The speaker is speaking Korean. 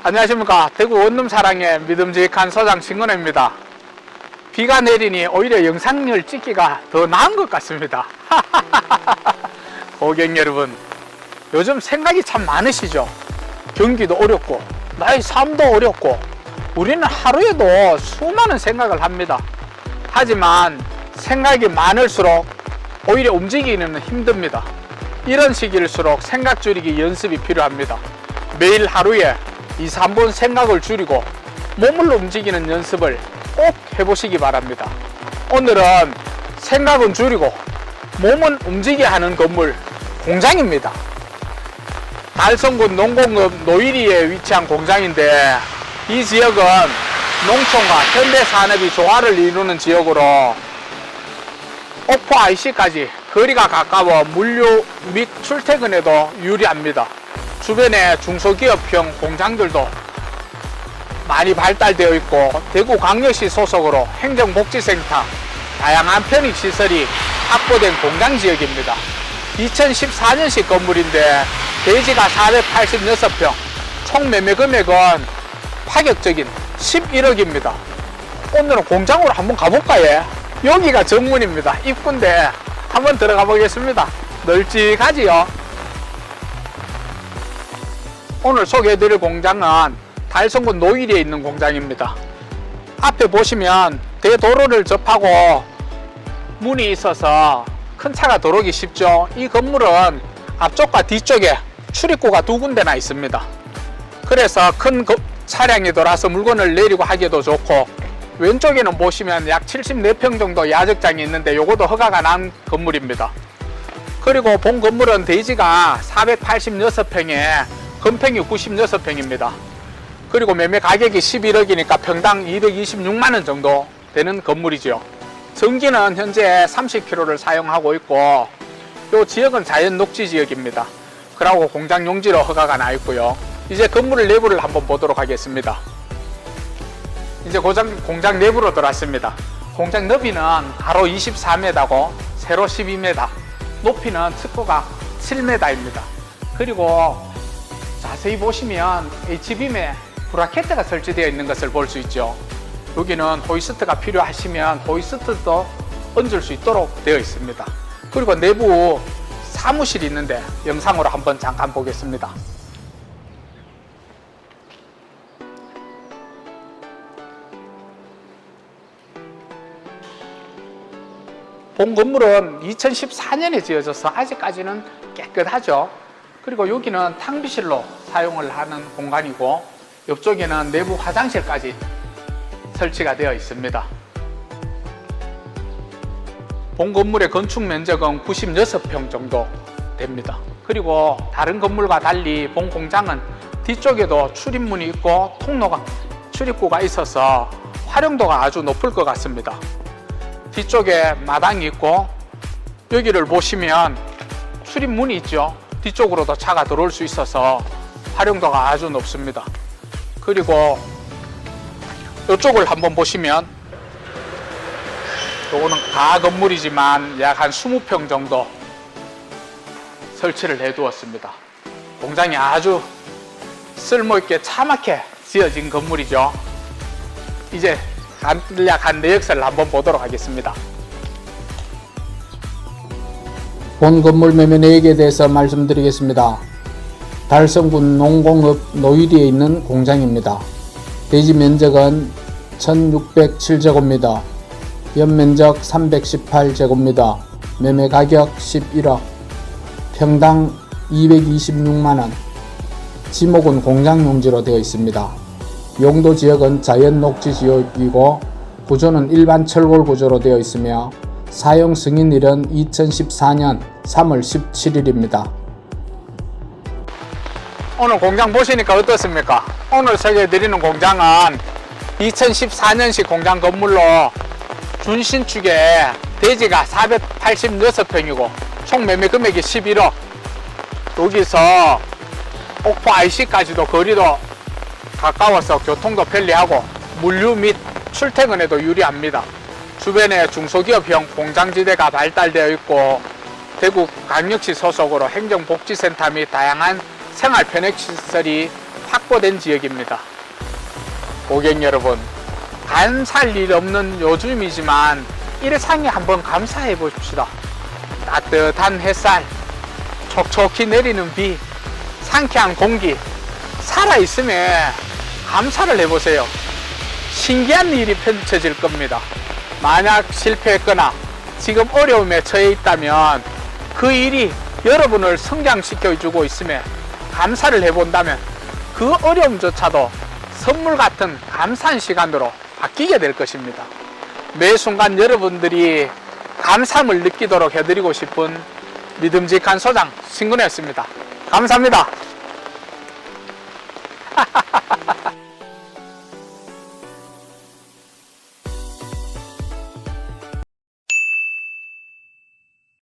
안녕하십니까. 대구 원룸 사랑의 믿음직한 소장 신건호입니다. 비가 내리니 오히려 영상을 찍기가 더 나은 것 같습니다. 고객 여러분 요즘 생각이 참 많으시죠? 경기도 어렵고 나의 삶도 어렵고 우리는 하루에도 수많은 생각을 합니다. 하지만 생각이 많을수록 오히려 움직이기는 힘듭니다. 이런 시기일수록 생각 줄이기 연습이 필요합니다. 매일 하루에 2, 3분 생각을 줄이고 몸을 움직이는 연습을 꼭 해보시기 바랍니다. 오늘은 생각은 줄이고 몸은 움직이게 하는 건물 공장입니다. 달성군 농공업 노일이에 위치한 공장인데 이 지역은 농촌과 현대 산업이 조화를 이루는 지역으로 옥포 IC까지 거리가 가까워 물류 및 출퇴근에도 유리합니다. 주변에 중소기업형 공장들도 많이 발달되어 있고 대구광역시 소속으로 행정복지센터 다양한 편익시설이 확보된 공장 지역입니다. 2014년식 건물인데 대지가 486평, 총 매매 금액은 파격적인 11억입니다. 오늘은 공장으로 한번 가볼까요? 여기가 정문입니다. 입구인데 한번 들어가 보겠습니다. 널찍하지요? 오늘 소개해드릴 공장은 달성군 노일리에 있는 공장입니다. 앞에 보시면 대도로를 접하고 문이 있어서 큰 차가 들어오기 쉽죠. 이 건물은 앞쪽과 뒤쪽에 출입구가 두 군데나 있습니다. 그래서 큰 거- 차량이 돌아서 물건을 내리고 하기도 좋고 왼쪽에는 보시면 약 74평 정도 야적장이 있는데 요것도 허가가 난 건물입니다. 그리고 본 건물은 대지가 486평에 건평이 96평입니다. 그리고 매매 가격이 11억이니까 평당 226만 원 정도 되는 건물이죠. 전기는 현재 30kW를 사용하고 있고 이 지역은 자연 녹지 지역입니다. 그리고 공장 용지로 허가가 나 있고요. 이제 건물 내부를 한번 보도록 하겠습니다. 이제 고장, 공장 내부로 들어왔습니다. 공장 너비는 가로 24m고 세로 12m, 높이는 특고가 7m입니다. 그리고 자세히 보시면 H빔에 브라켓트가 설치되어 있는 것을 볼 수 있죠. 여기는 호이스트가 필요하시면 호이스트도 얹을 수 있도록 되어 있습니다. 그리고 내부 사무실이 있는데 영상으로 한번 잠깐 보겠습니다. 본 건물은 2014년에 지어져서 아직까지는 깨끗하죠. 그리고 여기는 탕비실로 사용을 하는 공간이고 옆쪽에는 내부 화장실까지 설치가 되어 있습니다. 본 건물의 건축 면적은 96평 정도 됩니다. 그리고 다른 건물과 달리 본 공장은 뒤쪽에도 출입문이 있고 통로가 출입구가 있어서 활용도가 아주 높을 것 같습니다. 뒤쪽에 마당이 있고 여기를 보시면 출입문이 있죠. 뒤쪽으로도 차가 들어올 수 있어서 활용도가 아주 높습니다. 그리고 이쪽을 한번 보시면 요거는 가 건물이지만 약 한 20평 정도 설치를 해 두었습니다. 공장이 아주 쓸모있게 차맣게 지어진 건물이죠. 이제 간략한 내역서를 한번 보도록 하겠습니다. 본 건물 매매 내역에 대해서 말씀드리겠습니다. 달성군 농공업 노일리에 있는 공장입니다. 대지 면적은 1607제곱미터, 연면적 318제곱미터, 매매 가격 11억, 평당 226만원, 지목은 공장 용지로 되어 있습니다. 용도 지역은 자연 녹지 지역이고 구조는 일반 철골 구조로 되어 있으며 사용 승인일은 2014년 3월 17일입니다. 오늘 공장 보시니까 어떻습니까? 오늘 소개해드리는 공장은 2014년식 공장 건물로 준신축에 대지가 486평이고 총 매매 금액이 11억 여기서 옥포 IC까지도 거리도 가까워서 교통도 편리하고 물류 및 출퇴근에도 유리합니다. 주변에 중소기업형 공장지대가 발달되어 있고 대구 강력시 소속으로 행정복지센터 및 다양한 생활 편익 시설이 확보된 지역입니다. 고객 여러분, 간살 일 없는 요즘이지만 일상에 한번 감사해 보십시다. 따뜻한 햇살, 촉촉히 내리는 비, 상쾌한 공기, 살아있음에 감사를 해보세요. 신기한 일이 펼쳐질 겁니다. 만약 실패했거나 지금 어려움에 처해 있다면 그 일이 여러분을 성장시켜 주고 있음에 감사를 해본다면 그 어려움조차도 선물 같은 감사한 시간으로 바뀌게 될 것입니다. 매 순간 여러분들이 감사함을 느끼도록 해드리고 싶은 믿음직한 소장 신군이었습니다. 감사합니다.